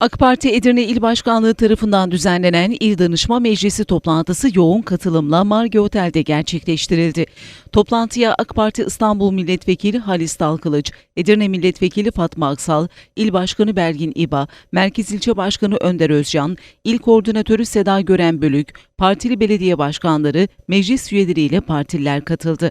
AK Parti Edirne İl Başkanlığı tarafından düzenlenen İl Danışma Meclisi toplantısı yoğun katılımla Marge Otel'de gerçekleştirildi. Toplantıya AK Parti İstanbul Milletvekili Halis Dalkılıç, Edirne Milletvekili Fatma Aksal, İl Başkanı Belgin İba, Merkez İlçe Başkanı Önder Özcan, İl Koordinatörü Seda Gören Bölük, partili belediye başkanları, meclis üyeleriyle partililer katıldı.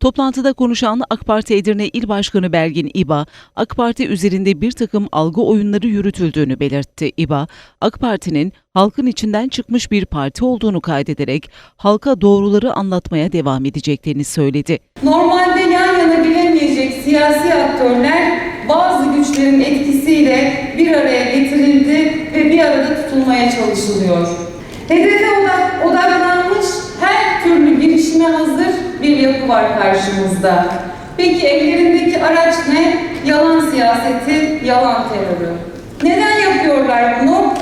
Toplantıda konuşan AK Parti Edirne İl Başkanı Belgin İba, AK Parti üzerinde bir takım algı oyunları yürütüldüğünü belirtti. İba, AK Parti'nin halkın içinden çıkmış bir parti olduğunu kaydederek halka doğruları anlatmaya devam edeceklerini söyledi. Normalde yan yana gelemeyecek siyasi aktörler bazı güçlerin etkisiyle bir araya getirildi ve bir arada tutulmaya çalışılıyor. Hedefe odak, odaklanmış türlü girişime hazır bir yapı var karşımızda. Peki ellerindeki araç ne? Yalan siyaseti, yalan terörü. Neden yapıyorlar bunu?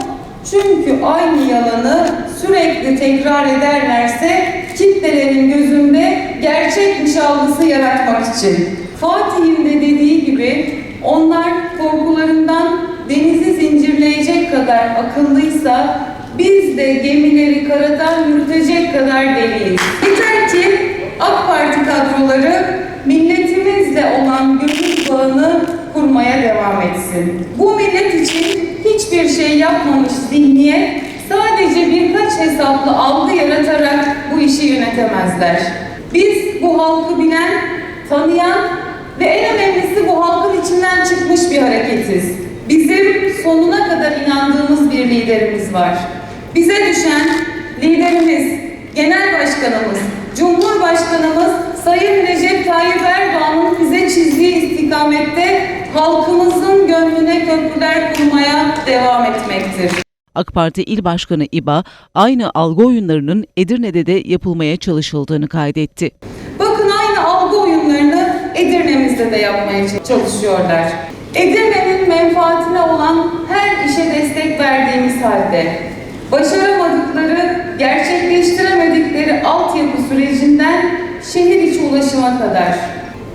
Çünkü aynı yalanı sürekli tekrar ederlerse kitlelerin gözünde gerçekmiş algısı yaratmak için. Fatih'in de dediği gibi onlar korkularından denizi zincirleyecek kadar akıllıysa biz de gemileri karadan yürütecek kadar deliyiz. Yeter ki AK Parti kadroları milletimizle olan gönül bağını kurmaya devam etsin. Bu millet için hiçbir şey yapmamış zihniyet sadece birkaç hesaplı algı yaratarak bu işi yönetemezler. Biz bu halkı bilen, tanıyan ve en önemlisi bu halkın içinden çıkmış bir hareketiz. Bizim sonuna kadar inandığımız bir liderimiz var. Bize düşen liderimiz, genel başkanımız, Cumhurbaşkanımız Sayın Recep Tayyip Erdoğan'ın bize çizdiği istikamette halkımızın gönlüne köprüler kurmaya devam etmektir. AK Parti İl Başkanı İba, aynı algı oyunlarının Edirne'de de yapılmaya çalışıldığını kaydetti. Bakın aynı algı oyunlarını Edirne'mizde de yapmaya çalışıyorlar. Edirne'nin menfaatine olan her işe destek verdiğimiz halde başaramadıkları, gerçekleştiremedikleri altyapı sürecinden şehir içi ulaşıma kadar,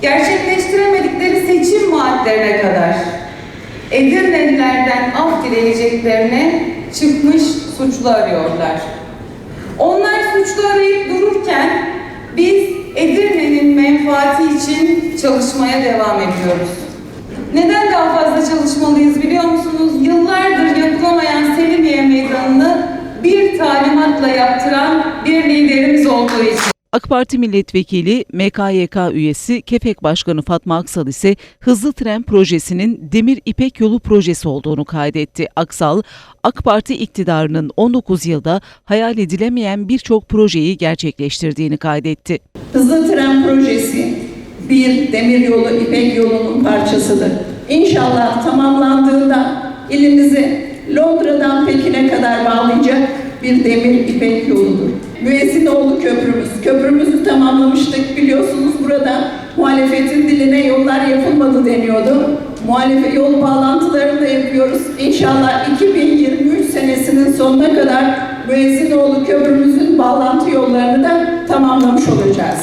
gerçekleştiremedikleri seçim vaatlerine kadar Edirnelilerden af dileyeceklerine çıkmış suçlu arıyorlar. Onlar suçlu arayıp dururken biz Edirne'nin menfaati için çalışmaya devam ediyoruz. Neden daha fazla çalışmalıyız biliyor musunuz? Yıllardır yapılamayan Selimiye Meydanı'nı bir talimatla yaptıran bir liderimiz olduğu için. AK Parti milletvekili MKYK üyesi Kefek Başkanı Fatma Aksal ise hızlı tren projesinin Demir İpek Yolu projesi olduğunu kaydetti. Aksal, AK Parti iktidarının 19 yılda hayal edilemeyen birçok projeyi gerçekleştirdiğini kaydetti. Hızlı tren projesi bir demir yolu, İpek yolunun parçasıdır. İnşallah tamamlandığında ilimizi Londra'dan Pekin'e kadar bağlayacak bir demir İpek yoludur. Müezzinoğlu köprümüz. Köprümüzü tamamlamıştık biliyorsunuz burada muhalefetin diline yollar yapılmadı deniyordu. Muhalefet yol bağlantılarını da yapıyoruz. İnşallah 2023 senesinin sonuna kadar Müezzinoğlu köprümüzün bağlantı yollarını da tamamlamış olacağız.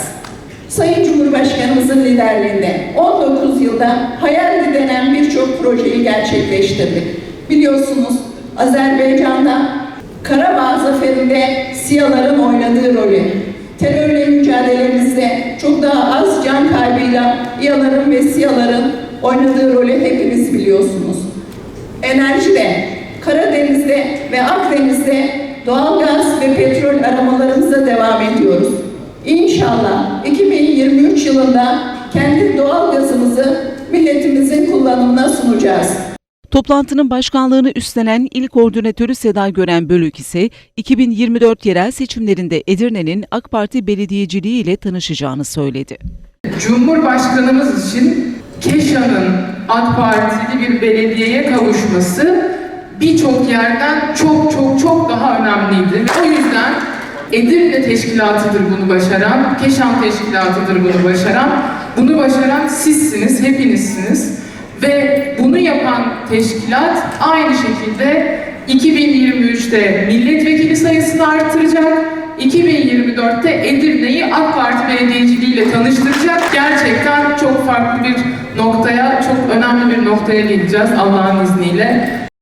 Sayın Cumhurbaşkanımızın liderliğinde 19 yılda hayal denen birçok projeyi gerçekleştirdik. Biliyorsunuz Azerbaycan'da Karabağ zaferinde SİHA'ların oynadığı rolü, terörle mücadelemizde çok daha az can kaybıyla İHA'ların ve SİHA'ların oynadığı rolü hepiniz biliyorsunuz. Enerjide, Karadeniz'de ve Akdeniz'de doğalgaz ve petrol aramalarımıza devam ediyoruz. İnşallah 2023 yılında kendi doğalgazımızı milletimizin kullanımına sunacağız. Toplantının başkanlığını üstlenen İl Koordinatörü Seda Gören Bölük ise 2024 yerel seçimlerinde Edirne'nin AK Parti belediyeciliği ile tanışacağını söyledi. Cumhurbaşkanımız için Keşan'ın AK Partili bir belediyeye kavuşması birçok yerden çok çok çok daha önemliydi. O yüzden Edirne Teşkilatı'dır bunu başaran, Keşan Teşkilatı'dır bunu başaran. Bunu başaran sizsiniz, hepinizsiniz. Ve yapan teşkilat aynı şekilde 2023'te milletvekili sayısını artıracak, 2024'te Edirne'yi AK Parti belediyeciliğiyle tanıştıracak. Gerçekten çok farklı bir noktaya, çok önemli bir noktaya geleceğiz Allah'ın izniyle.